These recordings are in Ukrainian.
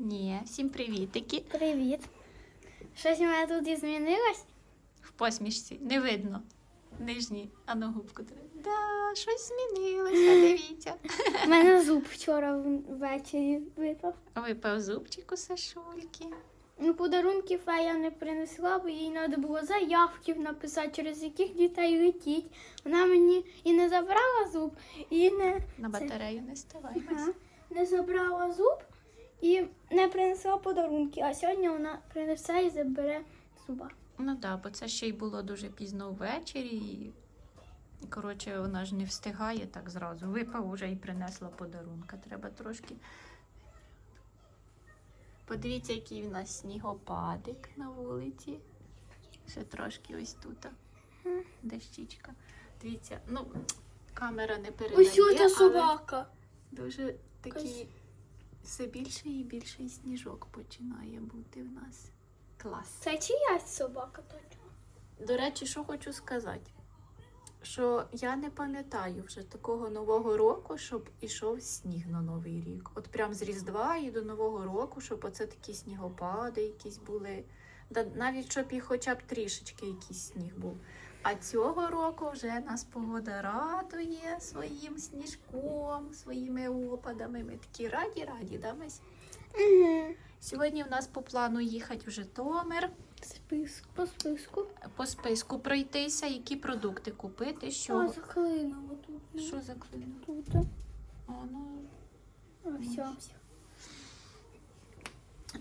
Ні, всім привітики. Привіт. Щось у мене тут і змінилось? В посмішці. Не видно. Нижній, а на губку треба. Да, щось змінилося, дивіться. У мене зуб вчора ввечері випав. Випав зубчик у Сашульки. Ну, подарунків я не принесла, бо їй треба було заявків написати, через яких дітей летіть. Вона мені і не забрала зуб, і не, На батарею не. Ага. не забрала зуб і не принесла подарунки. А сьогодні вона принесе і забере зуба. Ну так, бо це ще й було дуже пізно ввечері. І... Коротше, вона ж не встигає так зразу. Випав уже і принесла подарунка. Треба трошки. Подивіться, який в нас снігопадик на вулиці. Ще трошки ось тут. Дощічка. Дивіться, ну, камера не передає. Ось але собака. Дуже такий все більший і більший сніжок починає бути в нас. Клас. Це чиясь собака точно. До речі, що хочу сказати, що я не пам'ятаю вже такого нового року, щоб ішов сніг на новий рік. От прям з Різдва і до Нового року, щоб оце такі снігопади якісь були. Навіть щоб і хоча б трішечки якийсь сніг був. А цього року вже нас погода радує своїм сніжком, своїми опадами. Ми такі раді, раді, да, Мась? Угу. Сьогодні в нас по плану їхати в Житомир. Список по списку. по списку пройтися, які продукти купити, що, А, заклинуло тут. що за клин. Тут. О, ну, А, все.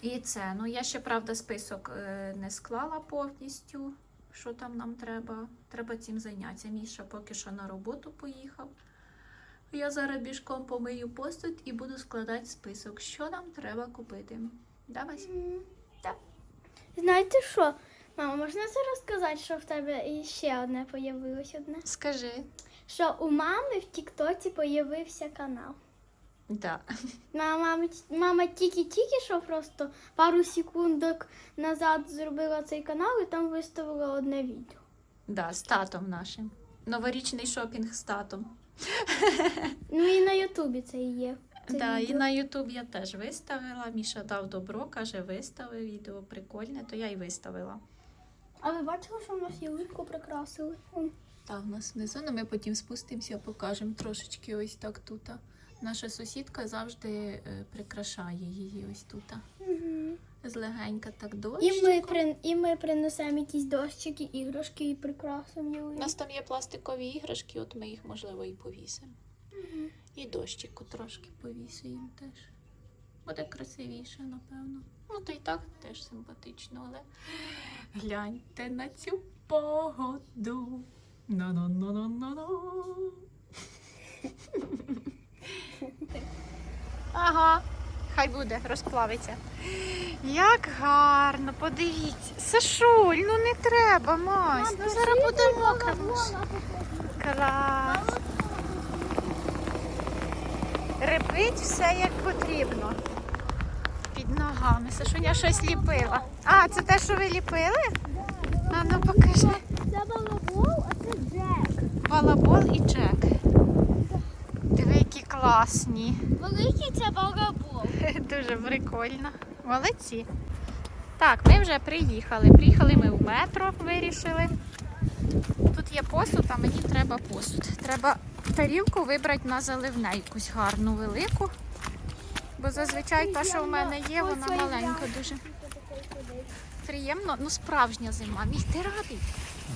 і це. Ну, я ще, правда, список е, не склала повністю, що там нам треба. Треба цим зайнятися. Міша поки що на роботу поїхав. Я зараз бішком помию посуд і буду складати список, що нам треба купити. Да, Вась? Так. Знаєте що? Мама, можна це розказати, що в тебе ще одне появилось одне? Скажи. Що у мами в Тіктоці появився канал. Да. Мама, мама тільки-тільки що просто пару секундок назад зробила цей канал і там виставила одне відео. Да, з татом нашим. Новорічний шопінг з татом. Ну і на Ютубі це і є. Це Да, і на Ютуб я теж виставила. Міша дав добро, каже, вистави відео прикольне, то я й виставила. А ви бачили, що в нас ялинку прикрасили? М. Та в нас внизу, ну ми потім спустимося, покажемо трошечки ось так тут. Наша сусідка завжди е, прикрашає її ось тут. Мгм. Злегенька так дощ. І ми, при... і ми принесемо якісь дощики, іграшки і прикрасимо У нас там є пластикові іграшки, от ми їх можливо і повісимо. Мгм. І дощику трошки повісимо теж. Буде красивіше, напевно. Ну, то і так теж симпатично, але гляньте на цю погоду. На-на-на-на-на-на. Ага, хай буде, розплавиться. Як гарно, подивіться. Сашуль, ну не треба, Мась. Ну зараз буде мокро. Клас. Репить все як потрібно. Під ногами. Сашуня щось ліпила. А, це те, що ви ліпили? А ну покажи. Це балабол, а це Джек. Балабол і Джек. Класні. Великий це балабол. Дуже прикольно. Молодці. Так, ми вже приїхали. Приїхали ми в метро, вирішили. Тут є посуд, а мені треба посуд. Треба тарілку вибрати на заливне якусь гарну велику. Бо зазвичай та, що в мене є, вона маленька дуже. Приємно, ну справжня зима. Мій ти радий?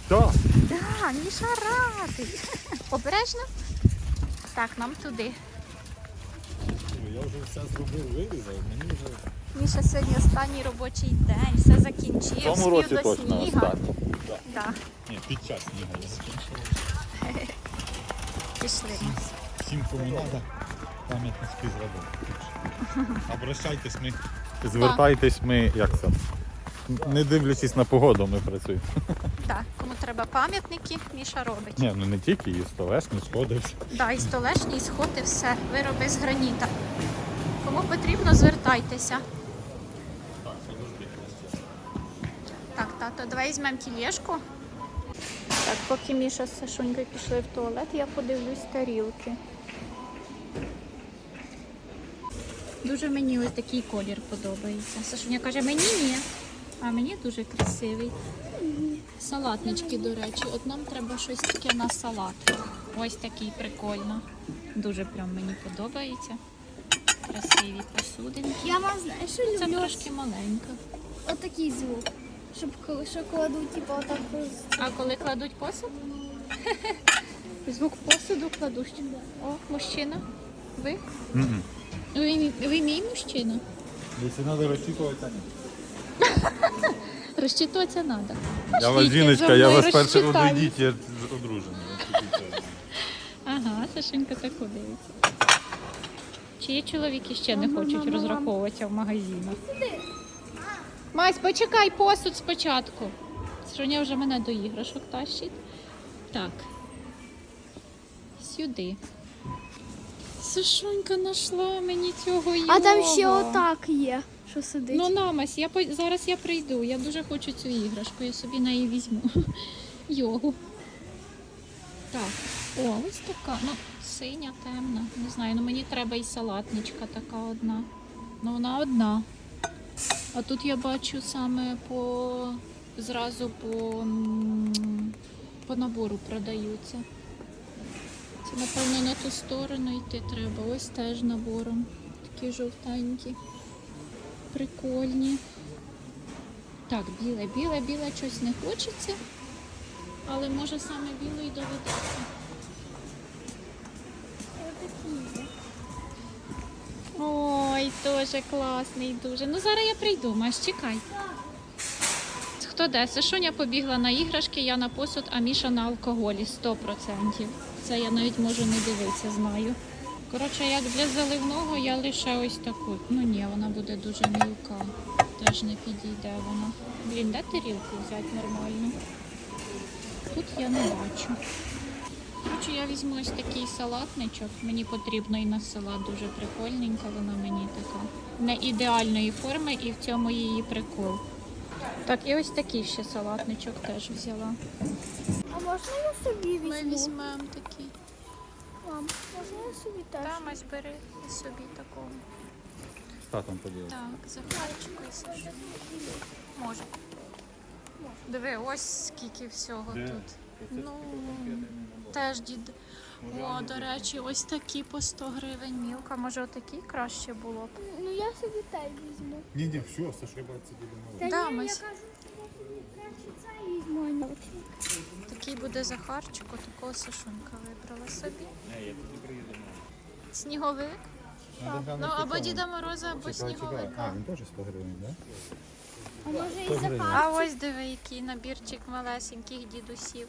Так. Так, Міша радий. Обережно. Так, нам туди. Вже все зробив, вирізав, мені вже Міша сьогодні останній робочий день, все в закінчив, цьому спів році до точно сніга. останній. Да. Да, Ні, під час снігу я закінчив. пішли. Всім кому треба, пам'ятнички зробив. Обращайтесь ми. Звертайтесь ми, як це? Не дивлячись на погоду, ми працюємо. Так, кому треба пам'ятники, Міша робить. Ні, ну не тільки, і столешні, сходи, все. Да, і столешні, і сходи, все, вироби з граніта. Потрібно, звертайтеся. Так, тато, давай візьмемо тілешку. Так, поки Міша з Сашунькою пішли в туалет, я подивлюсь тарілки. Дуже мені ось такий колір подобається. Сашуня каже, мені ні. А мені дуже красивий. Салатнички, до речі. От нам треба щось таке на салат. Ось такий прикольно. Дуже прям мені подобається. Красиві посудинки. Я вам знаю, що Це трошки маленька. отакий звук. Щоб коли що кладу, типу, отак. А коли кладуть посуд? Звук посуду кладуть. О, мужчина. Ви? Мгм. Ви, мій- ви мій мужчина? Якщо треба розчитуватися, ні. Розчитуватися треба. Я вас жіночка, я вас перше одійдіть, я одружений. Ага, Сашенька так дивиться. Чиї чоловіки ще не хочуть мама, розраховуватися в магазинах? Мась, почекай посуд спочатку. Соня вже мене до іграшок тащить. Так. Сюди. Сашонька знайшла мені цього його. А там ще отак є, що сидить. Ну намась, я зараз я прийду. Я дуже хочу цю іграшку, я собі неї візьму. Йогу. Так, о, ось така. Ну, синя, темна. Не знаю, ну мені треба і салатничка така одна. Ну вона одна. А тут я бачу саме по зразу по, по набору продаються. Це, напевно, на ту сторону йти треба. Ось теж набором. Такі жовтенькі. Прикольні. Так, біле, біле, біле щось не хочеться. Але може саме біле і доведеться. Теж класний дуже. Ну зараз я прийду, Маш, чекай. Хто де? Сашуня побігла на іграшки, я на посуд, а Міша на алкоголі 100%. Це я навіть можу не дивитися, знаю. Коротше, як для заливного я лише ось таку. Ну ні, вона буде дуже мілка. Теж не підійде вона. Блін, де тарілку взяти нормально? Тут я не бачу. Коротше, я візьму ось такий салатничок. Мені потрібно і на салат дуже прикольненька. Вона мені така не ідеальної форми, і в цьому її прикол. Так, і ось такий ще салатничок теж взяла. А можна я собі візьму? Ми візьмемо такий. Мам, можна я собі теж? Там ось бери собі такого. З татом поділити. Так, захарчику і Сашу. Може. Диви, ось скільки всього Де? тут. Ну, теж дід. О, до речі, ось такі по 100 гривень мілка. Може, отакі краще було б. Ну я собі теж візьму. Ні, ні, все, зашибається буде Та Да, ні, ми я с- кажу, краще це візьму, а не оці. Такий буде Захарчику, такого Сашунка вибрала собі. Сніговик? Ну, або Діда Мороза, або сніговика. А, він теж 100 гривень, так? А може і Сто А ось диви, який набірчик малесеньких дідусів.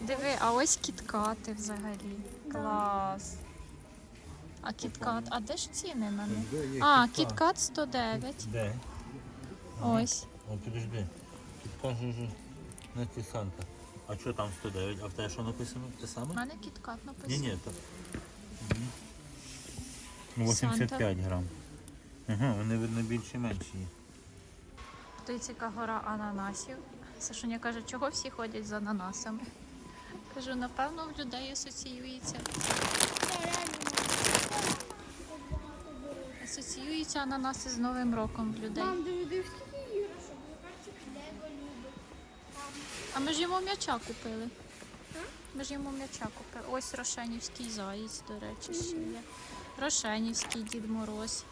Диви, а ось кіткати взагалі. Клас. А кіткат, а де ж ціни на них? А, кіткат 109. Де? Ось. О, підожди. Тут каже ж не ті Санта. А що там 109? А в тебе що написано? Те У мене кіткат написано. ні, то. Ну, 85 грам. Ага, вони видно більші менші. є. Тут яка гора ананасів. Сашуня каже, чого всі ходять за ананасами? Кажу, напевно, в людей асоціюється. Асоціюються ананаси з Новим роком в людей. Мам, іграшок, любить. А ми ж йому м'яча купили. Ми ж йому м'яча купили. Ось Рошенівський заєць, до речі, ще є. Рошенівський Дід Мороз.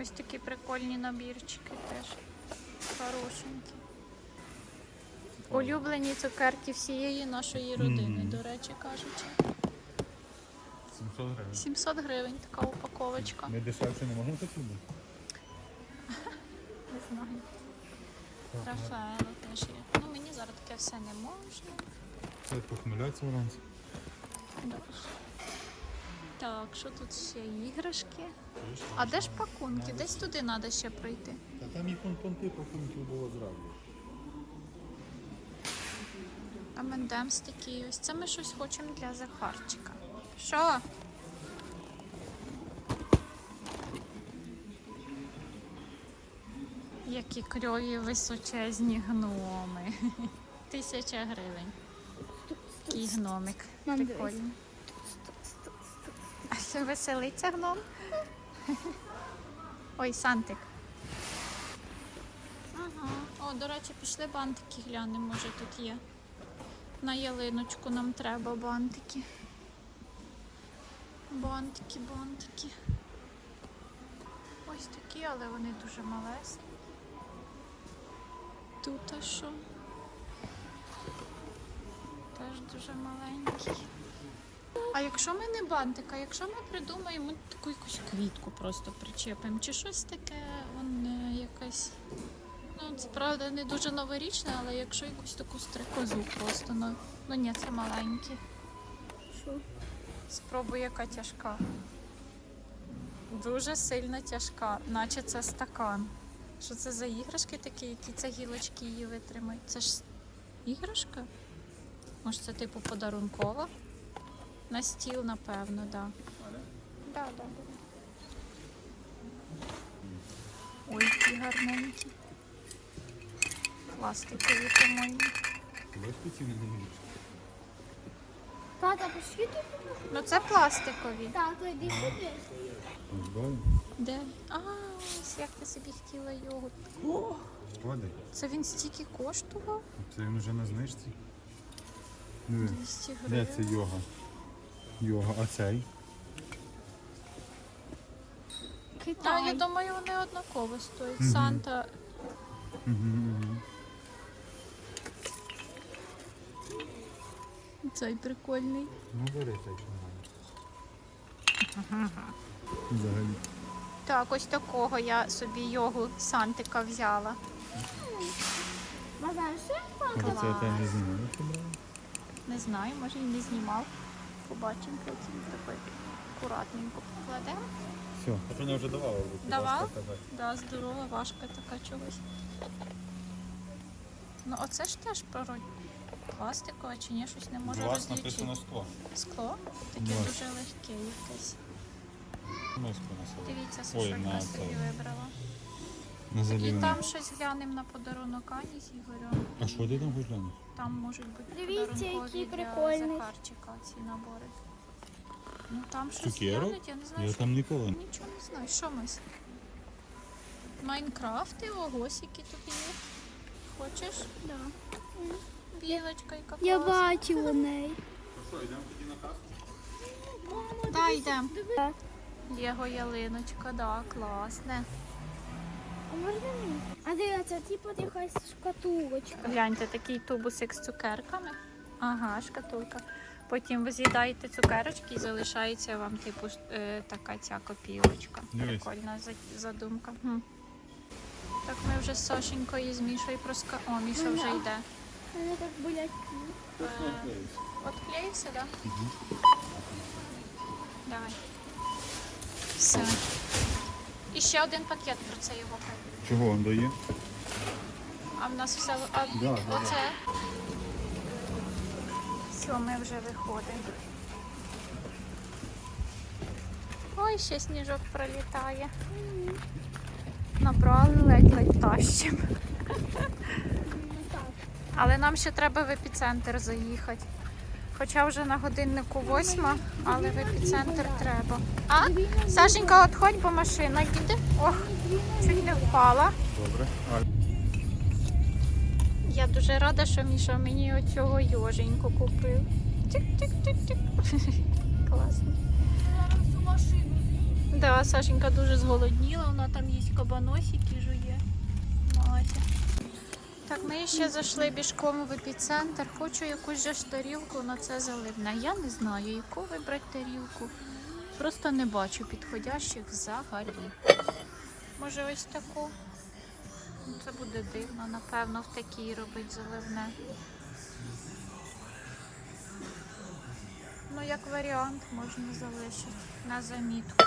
Ось такі прикольні набірчики теж. Хорошенькі. Улюблені цукерки всієї нашої родини, до речі кажучи. 700 гривень. 700 гривень така упаковочка. Ми дешевше не можемо такі? Не знаю. Рафаело теж є. Ну мені зараз таке все не можна. Це похмеляться вранці. Добре. Так, що тут ще іграшки? А де ж пакунки? Десь туди треба ще пройти. Та там їх вон понти пакунків було зразу. А мендемс такий ось. Це ми щось хочемо для Захарчика. Що? Які кльові височезні гноми. Тисяча гривень. Такий гномик. Прикольний. Веселиться гном. Ой, Сантик. Ага. О, до речі, пішли бантики глянемо, може тут є. На ялиночку нам треба бантики. Бантики, бантики. Ось такі, але вони дуже малесні. Тут а що? Теж дуже маленький. А якщо ми не бантик, а якщо ми придумаємо таку якусь квітку просто причепимо, чи щось таке, он е, якась. Ну, це правда не дуже новорічне, але якщо якусь таку стрикозу просто, ну, ну ні, це маленькі. Що? Спробуй, яка тяжка. Дуже сильно тяжка, наче це стакан. Що це за іграшки такі, які це гілочки її витримають? Це ж іграшка? Може, це типу подарункова? На стіл, напевно, так. Да. Да, да, да. Ой, які гарненькі. Пластикові, по-моєму. Тата, пішли тут? Ну це пластикові. Тато, йди сюди. Де? А, ось як ти собі хотіла йогурт. О, Ходи. це він стільки коштував? Це він уже на знижці. Диви. 200 Де це йога? Йога, а цей? А, Китай. я думаю, вони однаково стоять. Мгм. Санта. Угу, угу. Цей прикольний. Ну бери цей Взагалі. Так, ось такого я собі йогу Сантика взяла. Базар, що я плакала? Не знаю, може і не знімав. Побачимо потім такий акуратненько покладемо. Все. А мене вже давала. Давав? Да, здорова, важка така чогось. Ну, оце ж теж прородь. Пластикове чи ні, щось не можу Влас розлічити. написано скло. Скло? Таке Влас. дуже легке якесь. Миску. Дивіться, Ой, Сашулька на собі це. вибрала. На І там щось глянемо на подарунок Ані з Ігорем. А що ти там хочеш глянути? Там можуть бути Дивіться, подарункові який для прикольний. Захарчика ці набори. Ну там щось Цукерок? глянуть, я не знаю. Я що... там ніколи. не- Нічого не знаю. Що ми? з- Майнкрафти, які тут є. Хочеш? Да. Білочка яка Я класна. бачила неї. Да, йдемо. Так. Ялиночка, да, класне. А можна мені? А дивіться, типу якась шкатулочка. Гляньте, такий тубусик з цукерками. Ага, шкатулка. Потім ви з'їдаєте цукерочки і залишається вам, типу, е, така ця копілочка. Дивись. Прикольна задумка. Хм. Так ми вже з Сашенькою і з Мішою проска. О, Міша вже йде. Вони так болять. Е, Отклеївся, так? Да? Давай. Все. І ще один пакет про це його. Чого він дає? А в нас все. А, Да, да, да. оце. Все, ми вже виходимо. Ой, ще сніжок пролітає. Набрали ледь-ледь тащим. Але нам ще треба в епіцентр заїхати. Хоча вже на годиннику восьма, але в епіцентр треба. А? Сашенька, отходь, бо машина їде. Ох, чуть не впала. Добре. Я дуже рада, що Міша мені оцього йоженьку купив. Тик-тик-тик-тик. Класно. Да, Сашенька дуже зголодніла, вона там їсть кабаносики жує. Мася. Так, ми ще зайшли бішком в епіцентр. Хочу якусь же тарілку на це заливне. Я не знаю, яку вибрати тарілку. Просто не бачу підходящих взагалі. Може ось таку? Ну, Це буде дивно, напевно, в такій робить заливне. Ну, як варіант, можна залишити на замітку.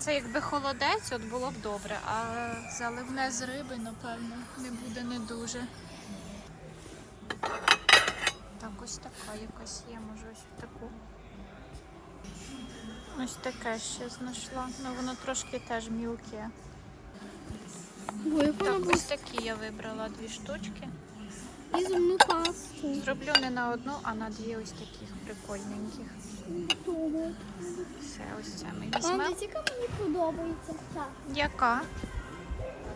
Це якби холодець, от було б добре, а заливне з риби, напевно, не буде не дуже. Так, ось така якась є, може ось таку. Ось таке ще знайшла. Ну воно трошки теж мілке. Так, ось такі я вибрала дві штучки. І зубну пасту. Зроблю не на одну, а на дві ось таких прикольненьких. Все, ось це ми візьмемо. цікаво, мені подобається. Так. Яка?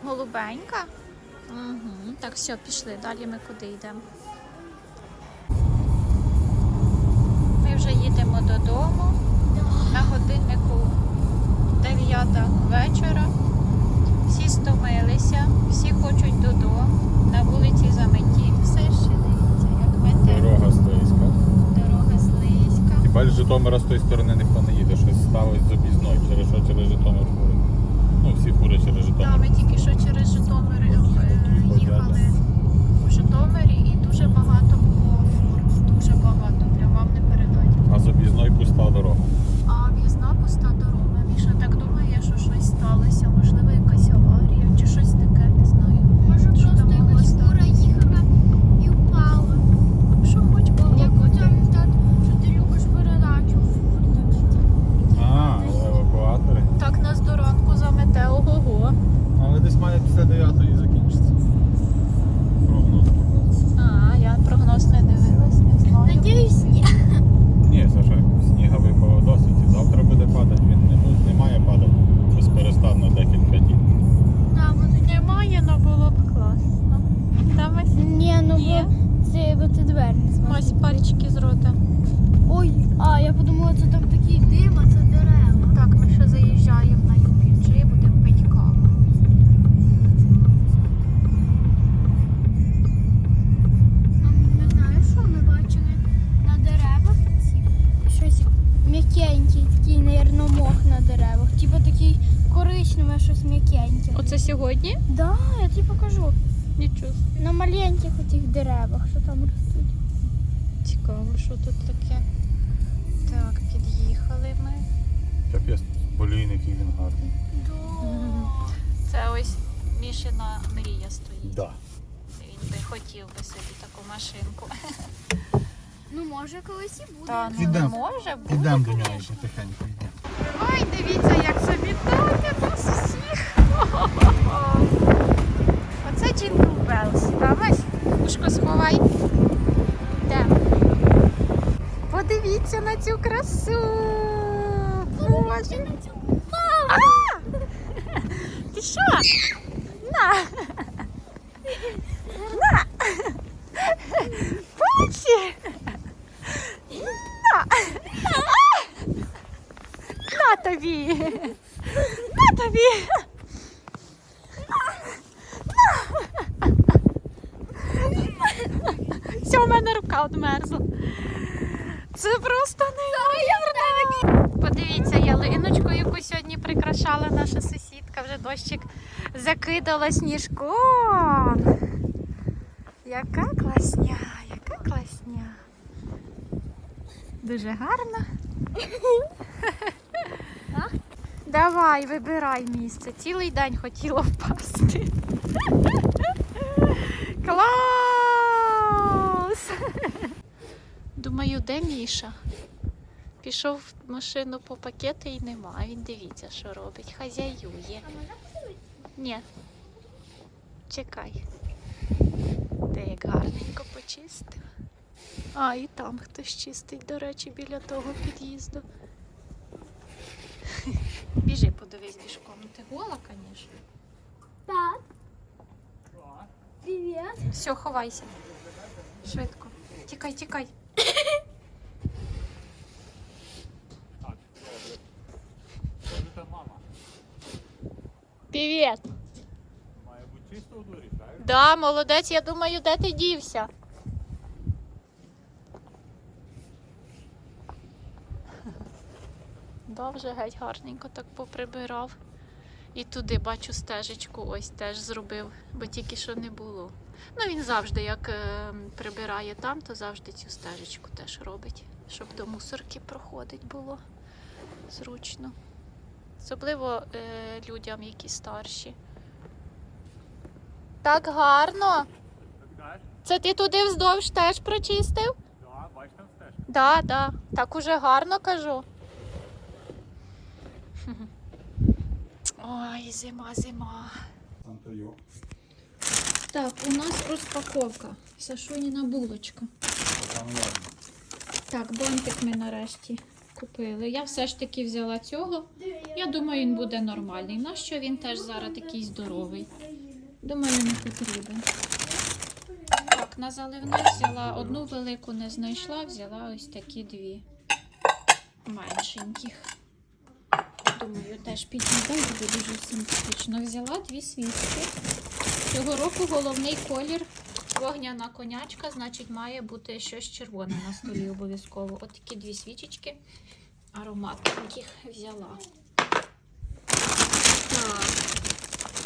Голубенька? Угу. Так, все, пішли. Далі ми куди йдемо? Ми вже їдемо додому. На годиннику 9 вечора. Всі стомилися, всі хочуть додому. На вулиці заметі все ще дивіться, як мете. Дорога слизька. Дорога слизька. Хіба з Житомира з тої сторони ніхто не їде, щось сталося з об'їзною, через що через Житомир фури. Ну, всі фури через Так, Житомир. ми тільки що через Житомир е, їхали у Житомирі і дуже багато було фур. Дуже багато, прям вам не передати. А з об'їзною пуста дорога. А в'їзна пуста дорога. Міша так думає, що щось сталося, можливо, якась аварія чи щось таке, не знаю. Може Що просто там могло якась стати? кура їхала і впала. Що хоч було Як у бути. цьому так, що ти любиш передачу в фур дивитися. А, евакуатори. Так нас до ранку замете, ого-го. Але десь має після 9 закінчиться. Прогноз. А, я прогноз не дивилась, не знаю. Надіюсь, який він гарний. Це ось Мішина мрія стоїть. Да. Він би хотів би собі таку машинку. Ну, може, колись і буде. Та ну Підем. може бути. Ідемо до нього ще тихенько йдемо. Ой, дивіться, як завітати нас усіх. Оце Джингл Белс. Давай, ушко сховай. Де? Подивіться на цю красу. Боже. Ти що? На. На. Бачиш? На. На тобі. На тобі. Все, у мене рука одмерзла. Це просто неймовірно. Подивіться, ялиночку, яку сьогодні прикрашала наша сусідка, вже дощик закидала сніжком. Яка класня, яка класня. Дуже гарно. Давай, вибирай місце. Цілий день хотіла впасти. Клас! Думаю, де Міша? Пішов в машину по пакети і нема. Він дивіться, що робить. Хазяює. Ні. Чекай. Де як гарненько почистив. А, і там хтось чистить, до речі, біля того під'їзду. Біжи, подивись бішком. Ну, Ти гола, звісно. Так. Привіт. Все, ховайся. Швидко. Тікай, тікай. Привіт. Має бути чисто у дворі, так? Да, молодець, я думаю, де ти дівся? Да, вже геть гарненько так поприбирав. І туди бачу стежечку, ось теж зробив, бо тільки що не було. Ну він завжди, як е, прибирає там, то завжди цю стежечку теж робить, щоб до мусорки проходить було зручно. Особливо е, людям, які старші. Так гарно. Це ти туди вздовж теж прочистив? Так, бачиш там стеж. Да, да. Так уже гарно кажу. Ой, зима, зима. Так, у нас розпаковка. Сашуніна булочка. Так, бантик ми нарешті Купили. Я все ж таки взяла цього. Я думаю, він буде нормальний. Нащо він теж зараз такий здоровий? Думаю, не потрібен. Так, на заливне взяла одну велику не знайшла, взяла ось такі дві меншеньких. Думаю, теж підійде, буде дуже симпатично. Взяла дві свічки. Цього року головний колір вогняна конячка, значить, має бути щось червоне на столі обов'язково. От такі дві свічечки ароматненьких взяла. Так.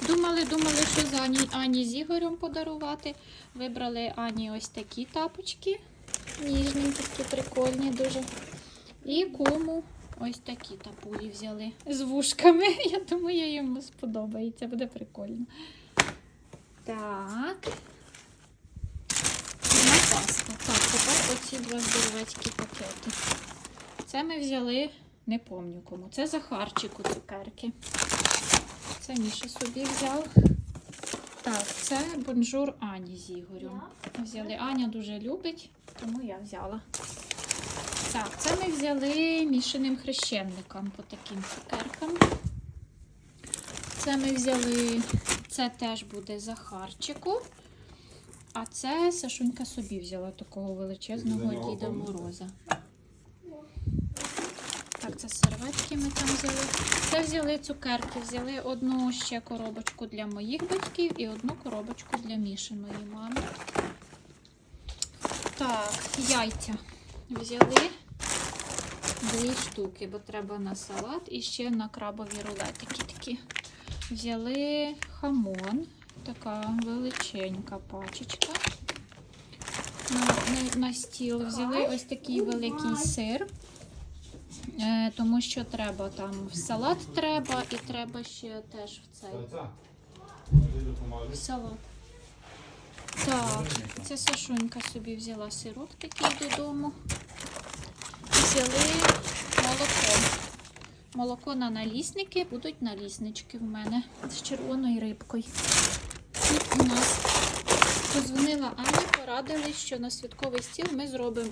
Думали, думали, що за Ані, Ані з Ігорем подарувати. Вибрали Ані ось такі тапочки. Ніжненькі, такі прикольні дуже. І кому ось такі тапулі взяли з вушками. Я думаю, йому сподобається, буде прикольно. Так. Одна. Так, тепер оці два здоровецькі пакети. Це ми взяли, не пам'ятаю кому. Це Захарчику цукерки. Це Міша собі взяв. Так, це бонжур Ані з Ігорем. Взяли. Аня дуже любить, тому я взяла. Так, це ми взяли мішаним хрещенникам по таким цукеркам. Це ми взяли, це теж буде Захарчику. А це Сашунька собі взяла такого величезного Діда Мороза. Так, це серветки ми там взяли. Це взяли цукерки, взяли одну ще коробочку для моїх батьків і одну коробочку для Міші, моєї мами. Так, яйця. Взяли дві штуки, бо треба на салат і ще на крабові рулетики такі. Взяли хамон, така величенька пачечка. На, на, на стіл взяли ось такий великий сир. Е, тому що треба там в салат треба і треба ще теж в цей в салат. Так, це Сашунька собі взяла сирок такий додому. Взяли молоко. Молоко на налісники, будуть наліснички в мене з червоною рибкою. І у нас позвонила Аня, порадили, що на святковий стіл ми зробимо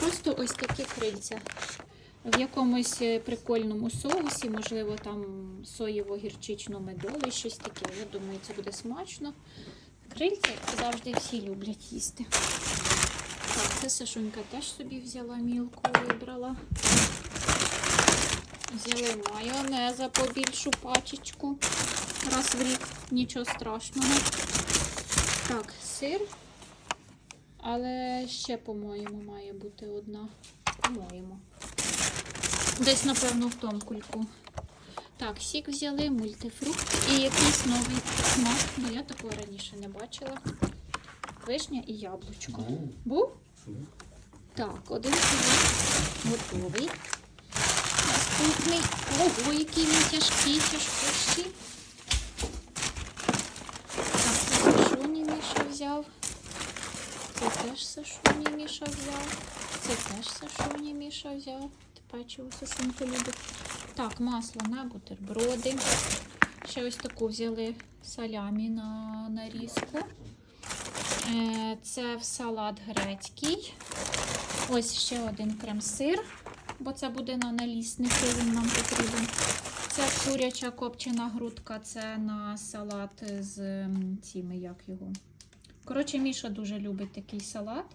просто ось такі крильця. В якомусь е, прикольному соусі, можливо, там соєво-гірчично-медовий, щось таке. Я думаю, це буде смачно. Крильця завжди всі люблять їсти. Так, це Сашунька теж собі взяла мілку, вибрала. Взяли майонеза побільшу пачечку. Раз в рік, нічого страшного. Так, сир. Але ще, по-моєму, має бути одна. По-моєму. Десь, напевно, в тому кульку. Так, сік взяли, мультифрукт і якийсь новий смак, бо я такого раніше не бачила. Вишня і яблучко. Був? Так, один сюди готовий. Наступний. Ого, який він тяжкий, тяжкущий. Так, це Сашуні Міша взяв. Це теж Сашуні Міша взяв. Це теж Сашуні Міша взяв. Те Печиво сосинку любить. Так, масло на бутерброди. Ще ось таку взяли салямі на нарізку. Е, Це в салат грецький. Ось ще один крем-сир, бо це буде на налісники, він нам потрібен. Це куряча копчена грудка, це на салат з цими, як його. Коротше, Міша дуже любить такий салат.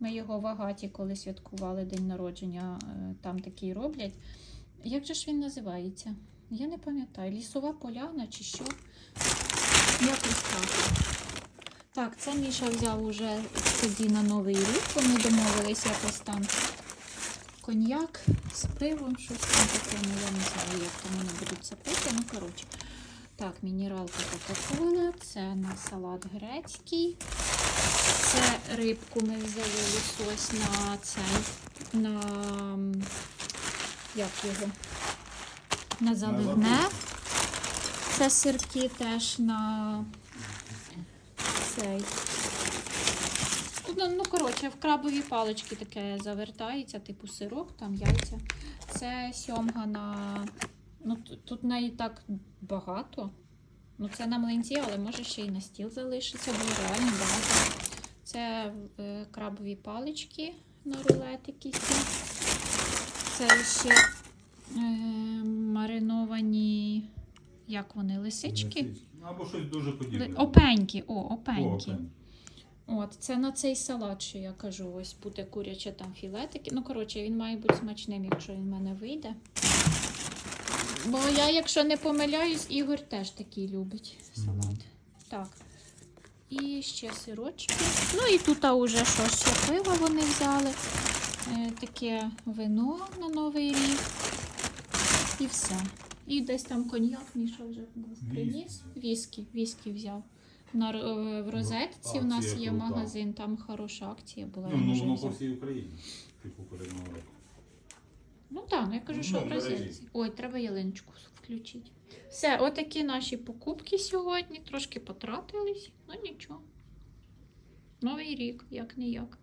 Ми його в Агаті, коли святкували день народження, е, там такий роблять. Як же ж він називається? Я не пам'ятаю. Лісова поляна чи що? Якось так. Так, це Міша взяв уже тоді на Новий рік. Вони домовились якось там коньяк з пивом, щось там таке, ну я не знаю, як там вони будуть це пити. Ну, коротше. Так, мінералка Кока-Кола, це на салат грецький. Це рибку ми взяли лосось на цей, на як його? На заливне. Це сирки теж на цей. Ну, ну, коротше, в крабові палички таке завертається, типу сирок, там яйця. Це сьомга на. Ну, тут, неї так багато. Ну, це на млинці, але може ще й на стіл залишиться, бо реально багато. Це е, крабові палички на рулетики. Це ще е, мариновані, як вони, лисички? Або щось дуже подібне. Опеньки, о, О, опеньки. От, це на цей салат, що я кажу, ось буде куряче там філетики. Ну, коротше, він має бути смачним, якщо він в мене вийде. Бо я, якщо не помиляюсь, Ігор теж такий любить салат. Так. І ще сирочки. Ну і тут а, уже що, ще пиво вони взяли. Е, таке вино на Новий рік. І все. І десь там коньяк Міша вже приніс. Віскі, віскі взяв. На, е, в розетці в нас Акція є крута. магазин, там хороша акція була. Ну, я ну вже воно по взяла. всій Україні. Типу передного року. Ну так, ну я кажу, Ну, що в бережіть. розетці. Ой, треба ялиночку включити. Все, отакі наші покупки сьогодні. Трошки потратились, ну нічого. Новий рік, як не як.